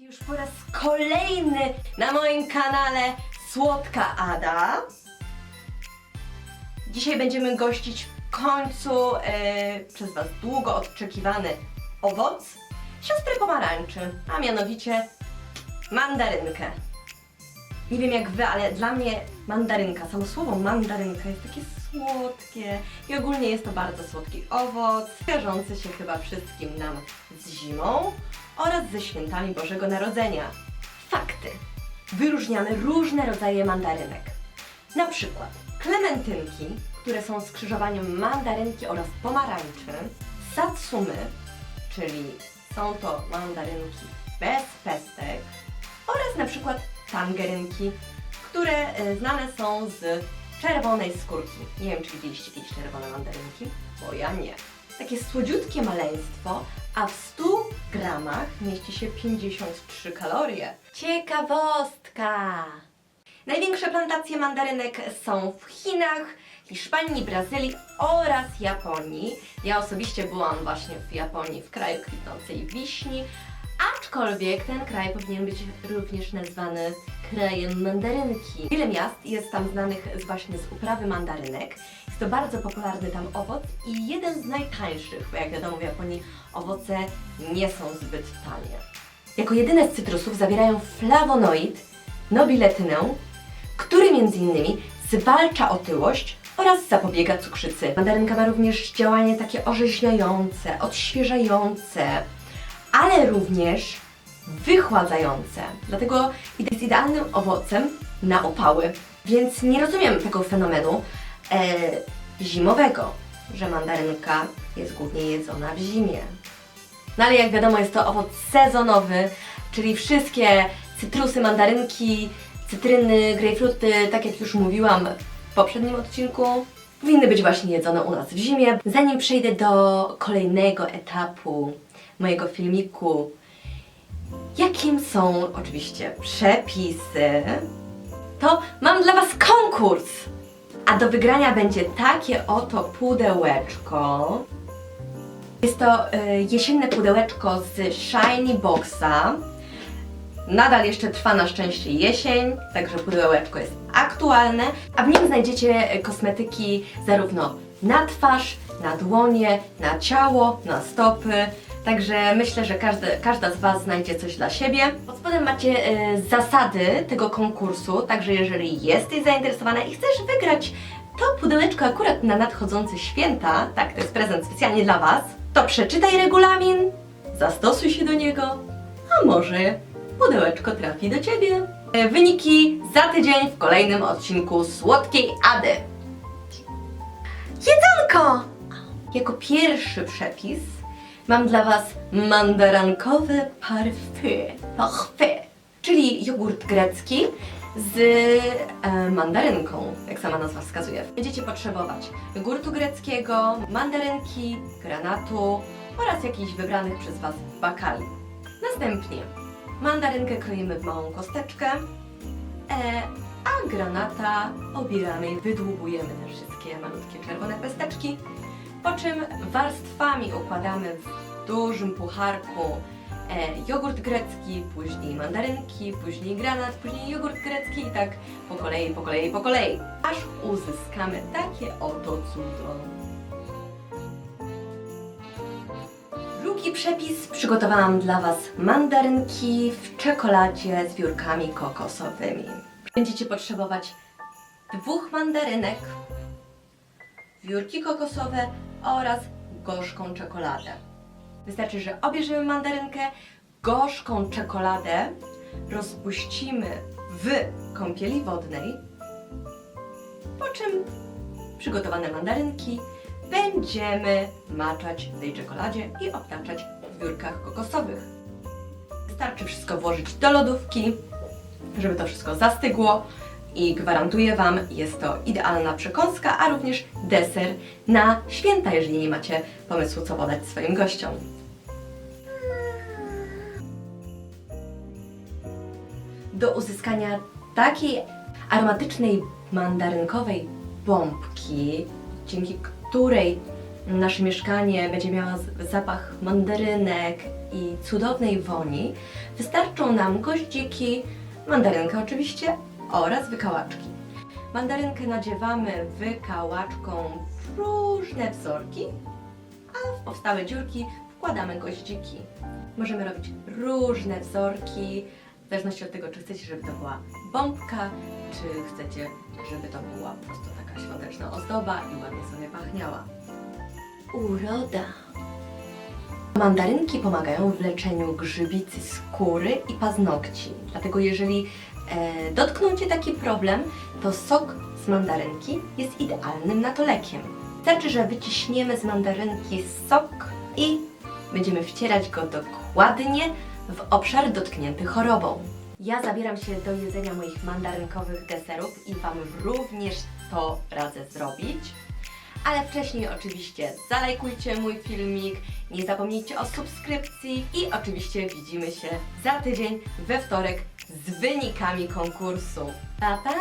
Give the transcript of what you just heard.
Już po raz kolejny na moim kanale Słodka Ada. Dzisiaj będziemy gościć w końcu e, przez Was długo oczekiwany owoc siostry pomarańczy, a mianowicie mandarynkę. Nie wiem jak Wy, ale dla mnie mandarynka, samo słowo mandarynka jest takie słodkie i ogólnie jest to bardzo słodki owoc, kojarzący się chyba wszystkim nam z zimą oraz ze świętami Bożego Narodzenia. Fakty. Wyróżniamy różne rodzaje mandarynek. Na przykład klementynki, które są skrzyżowaniem mandarynki oraz pomarańczy, satsumy, czyli są to mandarynki bez pestek oraz na przykład tangerynki, które e, znane są z czerwonej skórki. Nie wiem, czy widzieliście kiedyś czerwone mandarynki, bo ja nie. Takie słodziutkie maleństwo, a w 100 gramach mieści się 53 kalorie. Ciekawostka! Największe plantacje mandarynek są w Chinach, Hiszpanii, Brazylii oraz Japonii. Ja osobiście byłam właśnie w Japonii, w kraju kwitnącej wiśni, aczkolwiek ten kraj powinien być również nazwany krajem mandarynki. Wiele miast jest tam znanych właśnie z uprawy mandarynek. Jest to bardzo popularny tam owoc i jeden z najtańszych, bo jak wiadomo w Japonii owoce nie są zbyt tanie. Jako jedyne z cytrusów zawierają flawonoid, nobiletynę, który m.in. zwalcza otyłość oraz zapobiega cukrzycy. Mandarynka ma również działanie takie orzeźwiające, odświeżające, ale również wychładzające. Dlatego jest idealnym owocem na upały. Więc nie rozumiem tego fenomenu e, zimowego, że mandarynka jest głównie jedzona w zimie. No ale jak wiadomo jest to owoc sezonowy, czyli wszystkie cytrusy, mandarynki, cytryny, grejpfruty, tak jak już mówiłam w poprzednim odcinku, powinny być właśnie jedzone u nas w zimie. Zanim przejdę do kolejnego etapu mojego filmiku, jakim są oczywiście przepisy, to mam dla Was konkurs! A do wygrania będzie takie oto pudełeczko. Jest to y, jesienne pudełeczko z Shiny Boxa. Nadal jeszcze trwa na szczęście jesień, także pudełeczko jest aktualne, a w nim znajdziecie kosmetyki zarówno na twarz, na dłonie, na ciało, na stopy. Także myślę, że każdy, każda z Was znajdzie coś dla siebie. Pod spodem macie y, zasady tego konkursu, także jeżeli jesteś zainteresowana i chcesz wygrać to pudełeczko akurat na nadchodzące święta, tak, to jest prezent specjalnie dla Was, to przeczytaj regulamin, zastosuj się do niego, a może pudełeczko trafi do Ciebie. E, Wyniki za tydzień w kolejnym odcinku Słodkiej Ady. Jedzonko! Jako pierwszy przepis mam dla Was mandarankowy parfait, parfait, czyli jogurt grecki z e, mandarynką, jak sama nazwa wskazuje. Będziecie potrzebować jogurtu greckiego, mandarynki, granatu oraz jakichś wybranych przez Was bakali. Następnie mandarynkę kroimy w małą kosteczkę, e, a granata obieramy i wydłubujemy te wszystkie malutkie czerwone pesteczki, po czym warstwami układamy w dużym pucharku e, jogurt grecki, później mandarynki, później granat, później jogurt grecki i tak po kolei, po kolei, po kolei, aż uzyskamy takie oto cudo. Drugi przepis przygotowałam dla Was mandarynki w czekoladzie z wiórkami kokosowymi. Będziecie potrzebować dwóch mandarynek, wiórki kokosowe oraz gorzką czekoladę. Wystarczy, że obierzemy mandarynkę, gorzką czekoladę rozpuścimy w kąpieli wodnej, po czym przygotowane mandarynki będziemy maczać w tej czekoladzie i obtaczać w wiórkach kokosowych. Wystarczy wszystko włożyć do lodówki, żeby to wszystko zastygło i gwarantuję Wam, jest to idealna przekąska, a również deser na święta, jeżeli nie macie pomysłu, co podać swoim gościom. Do uzyskania takiej aromatycznej mandarynkowej bombki, dzięki której nasze mieszkanie będzie miało zapach mandarynek i cudownej woni, wystarczą nam goździki, mandarynka oczywiście oraz wykałaczki. Mandarynkę nadziewamy wykałaczką w różne wzorki, a w powstałe dziurki wkładamy goździki. Możemy robić różne wzorki, w zależności od tego, czy chcecie, żeby to była bombka, czy chcecie, żeby to była po prostu taka świąteczna ozdoba i ładnie sobie pachniała. Uroda. Mandarynki pomagają w leczeniu grzybicy skóry i paznokci. Dlatego jeżeli e, dotknął Cię taki problem, to sok z mandarynki jest idealnym na to lekiem. Wystarczy, że wyciśniemy z mandarynki sok i będziemy wcierać go dokładnie w obszar dotknięty chorobą. Ja zabieram się do jedzenia moich mandarynkowych deserów i Wam również to radzę zrobić. Ale wcześniej oczywiście zalajkujcie mój filmik, nie zapomnijcie o subskrypcji i oczywiście widzimy się za tydzień we wtorek z wynikami konkursu. Pa pa!